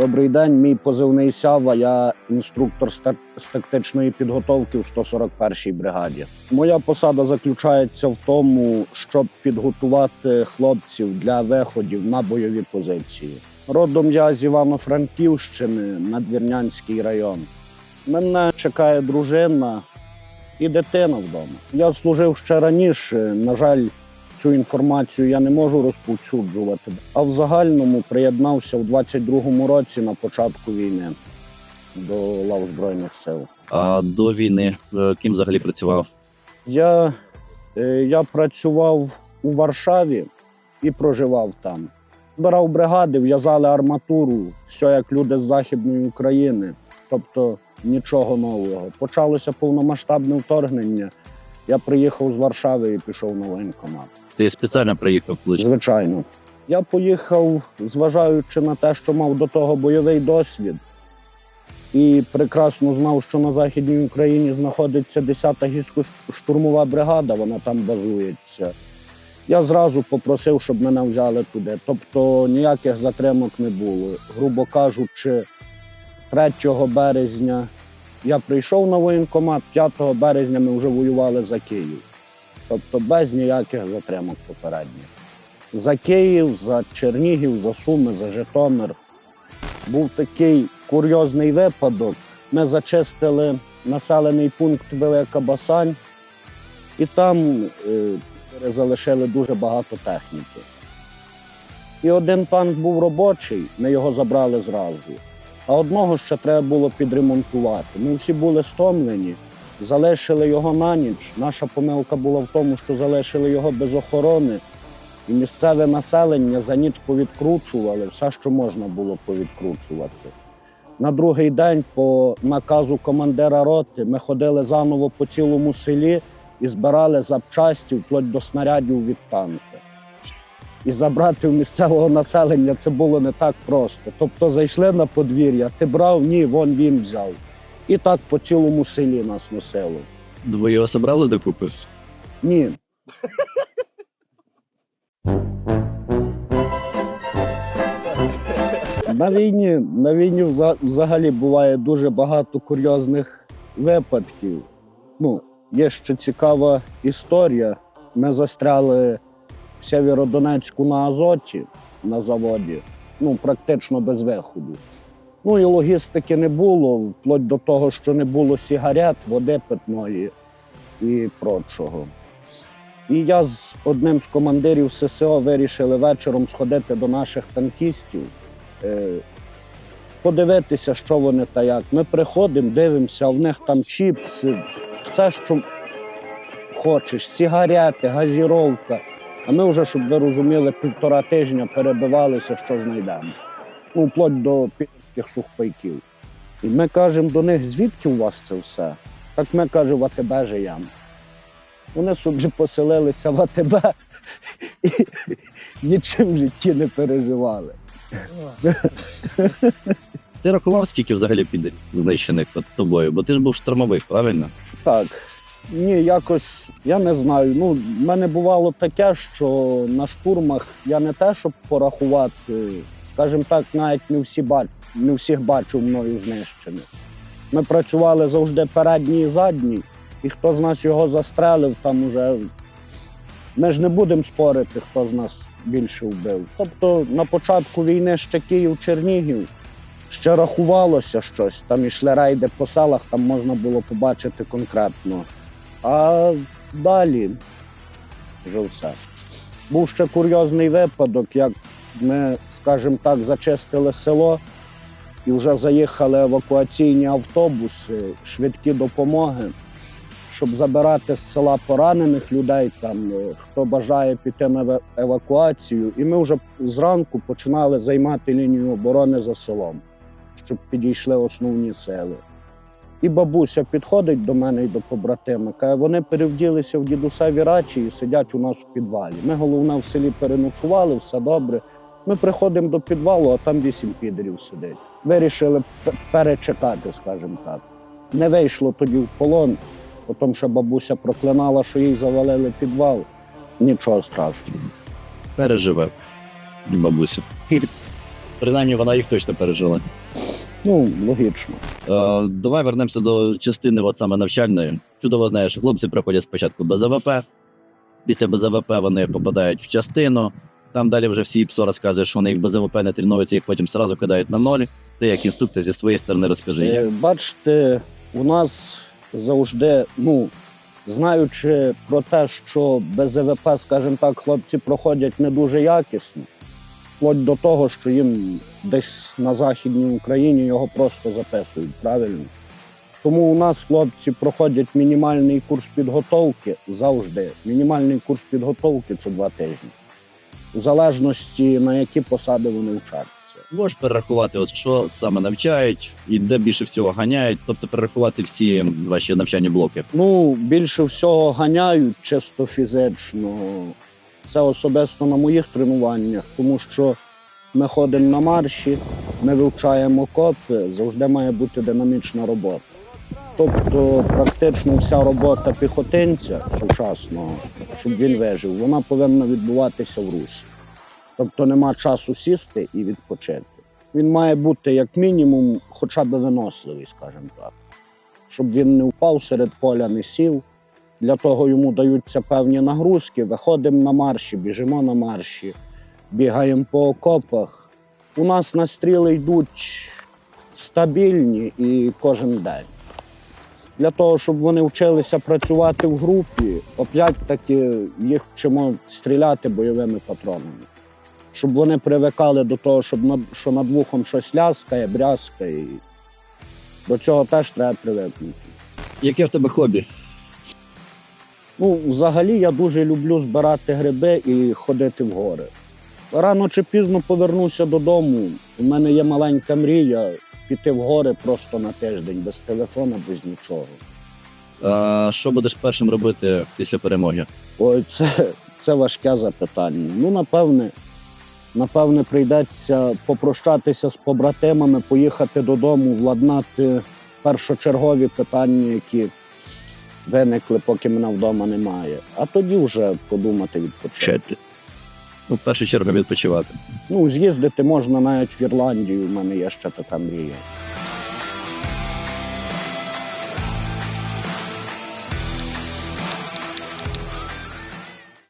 Добрий день, мій позивний Сява. Я інструктор з тактичної підготовки в 141-й бригаді. Моя посада заключається в тому, щоб підготувати хлопців для виходів на бойові позиції. Родом я з Івано-Франківщини, Надвірнянський район. Мене чекає дружина і дитина вдома. Я служив ще раніше. На жаль, цю інформацію я не можу розповсюджувати. А в загальному приєднався в 22-му році на початку війни до лав Збройних сил. А до війни е, ким взагалі працював? Я, е, я працював у Варшаві і проживав там. Збирав бригади, в'язали арматуру, все як люди з Західної України. Тобто нічого нового. Почалося повномасштабне вторгнення. Я приїхав з Варшави і пішов на воєнкомат. Ти спеціально приїхав колись? Звичайно. Я поїхав, зважаючи на те, що мав до того бойовий досвід, і прекрасно знав, що на Західній Україні знаходиться 10-та гірсько-штурмова бригада, вона там базується. Я зразу попросив, щоб мене взяли туди. Тобто ніяких затримок не було. Грубо кажучи, 3 березня я прийшов на воєнкомат, 5 березня ми вже воювали за Київ. Тобто без ніяких затримок попередніх. За Київ, за Чернігів, за Суми, за Житомир. Був такий курйозний випадок. Ми зачистили населений пункт Велика Басань, і там е, залишили дуже багато техніки. І один танк був робочий, ми його забрали зразу. А одного ще треба було підремонтувати. Ми всі були стомлені, залишили його на ніч. Наша помилка була в тому, що залишили його без охорони. І місцеве населення за ніч повідкручували все, що можна було повідкручувати. На другий день, по наказу командира роти, ми ходили заново по цілому селі і збирали запчасті вплоть до снарядів від танка. І забрати в місцевого населення це було не так просто. Тобто зайшли на подвір'я, ти брав, ні, вон він взяв. І так по цілому селі нас носило. Ви його собрали докупи? Ні. На війні, на війні вза- взагалі буває дуже багато курйозних випадків. Ну, є ще цікава історія. Ми застряли в Сєвєродонецьку на Азоті на заводі, ну, практично без виходу. Ну і логістики не було, вплоть до того, що не було сігарет, води питної і прочого. І я з одним з командирів ССО вирішили вечором сходити до наших танкістів, е, подивитися, що вони та як. Ми приходимо, дивимося, в них там чіпси, все, що хочеш, сігарети, газіровка. А ми вже, щоб ви розуміли, півтора тижня перебивалися, що знайдемо. Ну, вплоть до підерських сухпайків. І ми кажемо до них, звідки у вас це все? Так ми кажемо, в АТБ живемо. Вони собі поселилися в АТБ і нічим в житті не переживали. Ти рахував, скільки взагалі піде знищених от тобою? Бо ти ж був штурмовик, правильно? Так. Ні, якось я не знаю. Ну, в мене бувало таке, що на штурмах я не те, щоб порахувати, скажімо так, навіть не всі бач... не всіх бачу мною знищених. Ми працювали завжди передній і задній, і хто з нас його застрелив, там уже. Ми ж не будемо спорити, хто з нас більше вбив. Тобто на початку війни ще Київ-Чернігів ще рахувалося щось. Там ішли рейди по селах, там можна було побачити конкретно. А далі вже все. Був ще курйозний випадок, як ми, скажімо так, зачистили село і вже заїхали евакуаційні автобуси, швидкі допомоги, щоб забирати з села поранених людей, там, е, хто бажає піти на евакуацію. І ми вже зранку починали займати лінію оборони за селом, щоб підійшли основні сили. І бабуся підходить до мене і до побратима, каже, вони перевділися в дідусеві рачі і сидять у нас в підвалі. Ми головне в селі переночували, все добре. Ми приходимо до підвалу, а там вісім підерів сидить. Вирішили перечекати, скажімо так. Не вийшло тоді в полон, потім що бабуся проклинала, що їй завалили підвал. Нічого страшного. Переживе, бабуся. Принаймні вона їх точно пережила. Ну, логічно. Е, давай вернемося до частини, от саме навчальної. Чудово знаєш, хлопці приходять спочатку без АВП, після без АВП вони попадають в частину. Там далі вже всі ПСО розказують, що вони їх без АВП не тренуються, їх потім сразу кидають на ноль. Ти як інструктор зі своєї сторони розкажи. Е, Бачите, у нас завжди, ну, знаючи про те, що без ЕВП, скажімо так, хлопці проходять не дуже якісно, вплоть до того, що їм десь на Західній Україні його просто записують, правильно? Тому у нас хлопці проходять мінімальний курс підготовки завжди. Мінімальний курс підготовки це два тижні. В залежності на які посади вони вчаться. Можеш перерахувати, от що саме навчають і де більше всього ганяють, тобто перерахувати всі ваші навчальні блоки. Ну, більше всього ганяють чисто фізично. Це особисто на моїх тренуваннях, тому що ми ходимо на марші, ми вивчаємо копи, завжди має бути динамічна робота. Тобто, практично вся робота піхотинця сучасного, щоб він вижив, вона повинна відбуватися в русі. Тобто нема часу сісти і відпочити. Він має бути як мінімум хоча б виносливий, скажімо так щоб він не впав серед поля, не сів. Для того йому даються певні нагрузки. Виходимо на марші, біжимо на марші, бігаємо по окопах. У нас настріли йдуть стабільні і кожен день. Для того, щоб вони вчилися працювати в групі, опять-таки їх вчимо стріляти бойовими патронами. Щоб вони привикали до того, щоб над, що над вухом щось ляскає, брязкає. До цього теж треба привикнути. Яке в тебе хобі? Ну, взагалі, я дуже люблю збирати гриби і ходити в гори. Рано чи пізно повернуся додому. У мене є маленька мрія піти в гори просто на тиждень, без телефона, без нічого. А, що будеш першим робити після перемоги? Ой, це, це важке запитання. Ну, напевне, напевне, прийдеться попрощатися з побратимами, поїхати додому, владнати першочергові питання, які виникли, поки мене вдома немає. А тоді вже подумати відпочити. Ну, в першу чергу відпочивати. Ну, з'їздити можна навіть в Ірландію, в мене є ще така мрія.